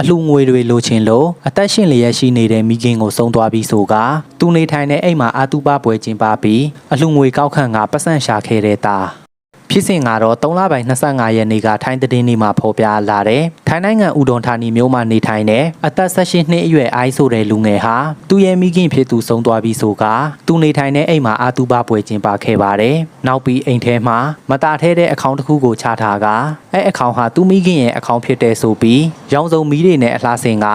အလှငွေတွေလိုချင်လို့အသက်ရှင်လျက်ရှိနေတဲ့မိခင်ကိုဆုံးသွားပြီးဆိုကသူနေထိုင်တဲ့အိမ်မှာအာတုပပွဲကျင်းပပြီးအလှငွေကောက်ခံကပတ်စံရှာခဲ့တဲ့တာ ဖြစ်စဉ်ကတော့3လပိုင်း25ရက်နေ့ကထိုင်းသတင်းနေမှာဖော်ပြလာတယ်။ထိုင်းနိုင်ငံဥဒွန်ဌာနီမြို့မှာနေထိုင်တဲ့အသက်18နှစ်အရွယ်အိုင်းဆိုတဲ့လူငယ်ဟာသူ့ရဲ့မိခင်ဖြစ်သူဆုံးသွားပြီးဆိုကသူနေထိုင်တဲ့အိမ်မှာအာတုပပွဲကျင်းပခဲ့ပါတယ်။နောက်ပြီးအိမ်ထဲမှာမတာထဲတဲ့အကောင့်တစ်ခုကိုချထားကအဲအကောင့်ဟာသူ့မိခင်ရဲ့အကောင့်ဖြစ်တဲ့ဆိုပြီးရောင်စုံမီးတွေနဲ့အလှဆင်က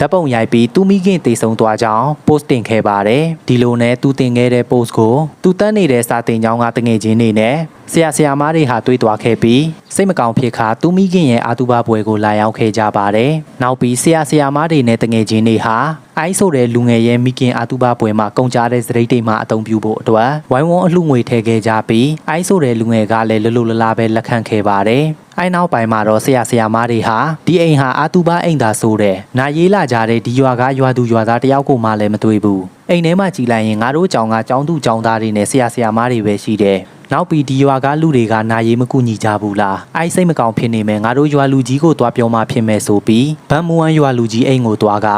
ဓာတ်ပုံရိုက်ပြီးသူမိခင်တည်ဆုံသွားကြောင်း post တင်ခဲ့ပါတယ်ဒီလိုနဲ့သူတင်ခဲ့တဲ့ post ကိုသူတက်နေတဲ့စာတင်ကြောင်းကတငယ်ချင်းတွေနဲ့ဆရာဆရာမတွေဟာတွေ့သွားခဲ့ပြီးစိတ်မကောင်းဖြစ်ခါသူမိခင်ရဲ့အာတုဘပွဲကိုလာရောက်ခဲ့ကြပါတယ်နောက်ပြီးဆရာဆရာမတွေနဲ့တငယ်ချင်းတွေဟာ အိုင်းဆိုတဲ့လူငယ်ရဲ့မိခင်အာတုဘပွဲမှာကုန်ကြတဲ့စရိတ်တွေမှာအသုံးပြုဖို့အတွက်ဝိုင်းဝန်းအလှငွေထည့်ခဲ့ကြပြီးအိုင်းဆိုတဲ့လူငယ်ကလည်းလလလလာပဲလက်ခံခဲ့ပါတယ်အိုင်နောက်ပိုင်းမှာတော့ဆရာဆရာမတွေဟာဒီအိမ်ဟာအာတူဘာအိမ်သာဆိုတဲ့နာရေးလာကြတဲ့ဒီရွာကရွာသူရွာသားတယောက်ကိုမှလည်းမတွေ့ဘူးအိမ်ထဲမှာကြည်လိုက်ရင်ငါတို့ကြောင်ကကြောင်သူကြောင်သားတွေနဲ့ဆရာဆရာမတွေပဲရှိတယ် နောက်ပြီးဒီရွာကလူတွေကနာရေးမကူညီကြဘူးလားအိုက်စိတ်မကောင်းဖြစ်နေမယ်ငါတို့ရွာလူကြီးကိုတွားပြောမှဖြစ်မယ်ဆိုပြီးဗန်မူဝမ်ရွာလူကြီးအိမ်ကိုတွားက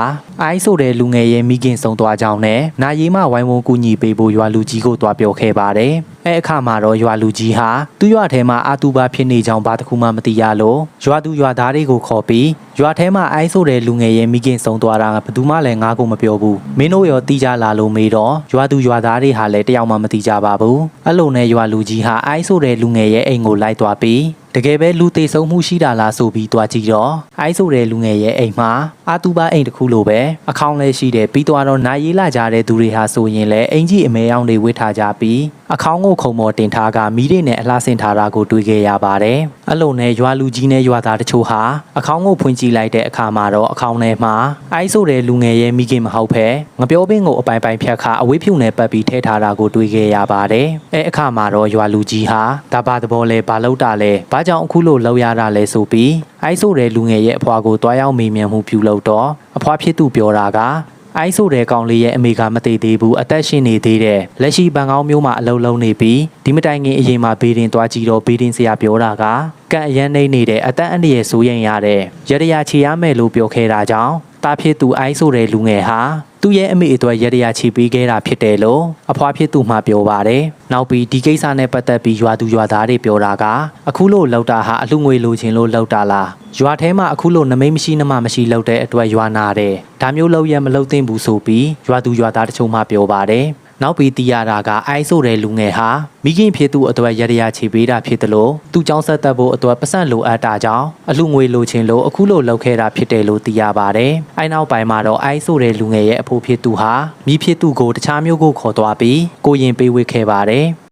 အိုက်ဆိုတဲ့လူငယ်ရဲ့မိခင်ဆုံးသွားကြောင်းနဲ့နာရေးမဝိုင်းဝန်းကူညီပေးဖို့ရွာလူကြီးကိုတွားပြောခဲ့ပါတယ်အဲအခါမှာတော့ရွာလူကြီးဟာသူ့ရွာထဲမှာအာတူဘာဖြစ်နေကြောင်းဘာတစ်ခုမှမသိရလို့ရွာသူရွာသားတွေကိုခေါ်ပြီး ရွာထဲမှာအိုက်ဆိုတဲ့လူငယ်ရဲ့မိခင်ဆုံးသွားတာကဘယ်သူမှလည်းငါ့ကိုမပြောဘူးမင်းတို့ရောတီးကြလာလို့မေးတော့ရွာသူရွာသားတွေဟာလည်းတယောက်မှမသိကြပါဘူးအဲ့လိုနဲ့ရွာလူကြီးဟာအိုက်ဆိုတဲ့လူငယ်ရဲ့အိမ်ကိုလိုက်သွားပြီးတကယ်ပဲလူသေးဆုံးမှုရှိတာလားဆိုပြီးတွားကြည့်တော့အိုက်ဆိုတဲ့လူငယ်ရဲ့အိမ်မှာအာတူဘာအိမ်တစ်ခုလိုပဲအခေါင်းလဲရှိတယ်ပြီးတော့တော့နိုင်ရေးလာကြတဲ့သူတွေဟာဆိုရင်လည်းအင်ကြီးအမဲအောင်တွေဝစ်ထားကြပြီးအခေါင်းကိုခုံမော်တင်ထားကမီးတွေနဲ့အလားဆင်ထားတာကိုတွေ့ခဲ့ရပါတယ်အဲ့လိုနဲ့ရွာလူကြီးနဲ့ရွာသားတချို့ဟာအခေါင်းကိုဖွင့်ကြည့်လိုက်တဲ့အခါမှာတော့အခေါင်းထဲမှာအိုက်ဆိုတဲ့လူငယ်ရဲ့မိခင်မဟုတ်ဖဲငပြောပင်းကိုအပိုင်ပိုင်ဖြတ်ခါအဝေးဖြူနဲ့ပတ်ပြီးထဲထားတာကိုတွေ့ခဲ့ရပါတယ်အဲအခါမှာတော့ရွာလူကြီးဟာဒါပါသဘောလဲဘာလို့တာလဲဘာကြောင့်အခုလိုလောက်ရတာလဲဆိုပြီးအိုက်ဆိုတဲ့လူငယ်ရဲ့အဖွာကိုတွားရောက်မေးမြန်းမှုပြုလုပ်တော့အဖွာဖြစ်သူပြောတာက အိုင်းဆိုတဲ့ကောင်လေးရဲ့အမေကမသေးသေးဘူးအသက်ရှင်နေသေးတယ်လက်ရှိဘန်ကောင်းမျိုးမှာအလုံးလုံးနေပြီးဒီမတိုင်ခင်အရင်မှာဘေးဒင်သွားကြည့်တော့ဘေးဒင်ဆရာပြောတာကကန့်အရန်နေနေတဲ့အသက်အန္တရာယ်ဆိုရင်ရတဲ့ရရရချေရမယ်လို့ပြောခဲ့တာကြောင့်တာဖြစ်သူအိုင်းဆိုတဲ့လူငယ်ဟာ သူ့ရဲ့အမေအတွက်ရရရချေပေးခဲ့တာဖြစ်တယ်လို့အဖွားဖြစ်သူမှပြောပါတယ်။နောက်ပြီးဒီကိစ္စနဲ့ပတ်သက်ပြီးရွာသူရွာသားတွေပြောတာကအခုလို့လောက်တာဟာအလှငွေလိုချင်လို့လောက်တာလား။ရွာထဲမှာအခုလို့နမိတ်မရှိနမမရှိလောက်တဲ့အတွက်ရွာနာတယ်။ဒါမျိုးလောက်ရမလောက်သင့်ဘူးဆိုပြီးရွာသူရွာသားတချို့မှပြောပါတယ်။ နောက်ပြီးတီးရတာကအိုင်းဆိုတဲ့လူငယ်ဟာမိခင်ဖြစ်သူအတွက်ရရရချေပေးတာဖြစ်တယ်လို့သူចောင်းဆက်သက်ဖို့အတွက်ပတ်စံလိုအပ်တာကြောင့်အလှငွေလိုချင်လို့အခုလိုလုပ်ခဲ့တာဖြစ်တယ်လို့သိရပါတယ်။အိုင်းနောက်ပိုင်းမှာတော့အိုင်းဆိုတဲ့လူငယ်ရဲ့အဖိုးဖြစ်သူဟာမိဖြစ်သူကိုတခြားမျိုးကိုခေါ်သွားပြီးကိုရင်ပေးဝေခဲ့ပါတယ်။